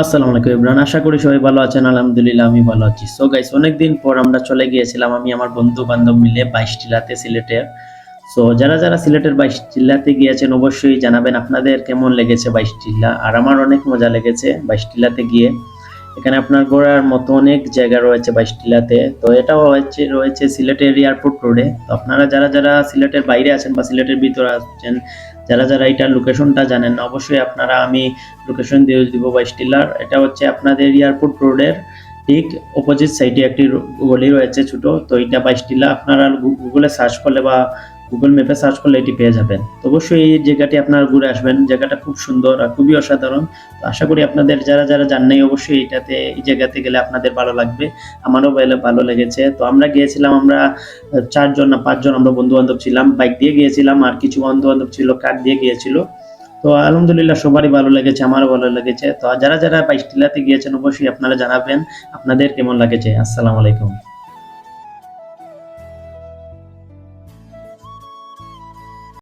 আসসালামু আলাইকুম ইমরান, আশা করি সবাই ভালো আছেন, আলহামদুলিল্লাহ আমি ভালো আছি। সো গাইস অনেকদিন পর আমরা চলে গিয়েছিলাম আমি আমার বন্ধু বান্ধব মিলে বাইশ টিলাতে সিলেটের সো যারা যারা সিলেটের বাইশ টিলাতে গিয়েছেন অবশ্যই জানাবেন আপনাদের কেমন লেগেছে বাইশ টিলা আর আমার অনেক মজা লেগেছে বাইশ টিলাতে গিয়ে। এখানে আপনার ঘোরার মতো অনেক জায়গা রয়েছে বাইশ টিলাতে তো এটাও রয়েছে রয়েছে সিলেটের এয়ারপোর্ট রোডে। তো আপনারা যারা যারা সিলেটের বাইরে আছেন বা সিলেটের ভিতরে আছেন যারা যারা এটার লোকেশনটা জানেন, অবশ্যই আপনারা আমি লোকেশন দিয়ে দিব বা স্টিলার। এটা হচ্ছে আপনাদের এয়ারপোর্ট রোডের ঠিক অপোজিট সাইডে একটি গলি রয়েছে ছোট। তো এটা বাইশ টিলা আপনারা গুগলে সার্চ করলে বা গুগল ম্যাপে সার্চ করলে এটি পেয়ে যাবেন। অবশ্যই এই জায়গাটি আপনারা ঘুরে আসবেন। জায়গাটা খুব সুন্দর আর খুবই অসাধারণ। তো আশা করি আপনাদের যারা যারা জান নাই, অবশ্যই এটাতে, এই জায়গাতে গেলে আপনাদের ভালো লাগবে। আমারও ভালো লেগেছে। তো আমরা গিয়েছিলাম, আমরা চারজন না পাঁচজন আমরা বন্ধু বান্ধব ছিলাম। বাইক দিয়ে গিয়েছিলাম আর কিছু বন্ধু বান্ধব ছিল কার দিয়ে গিয়েছিল। তো আলহামদুলিল্লাহ সবারই ভালো লেগেছে, আমারও ভালো লেগেছে। তো যারা যারা বাইশ টিলাতে গিয়েছেন, অবশ্যই আপনারা জানাবেন আপনাদের কেমন লাগেছে। আসসালামু আলাইকুম।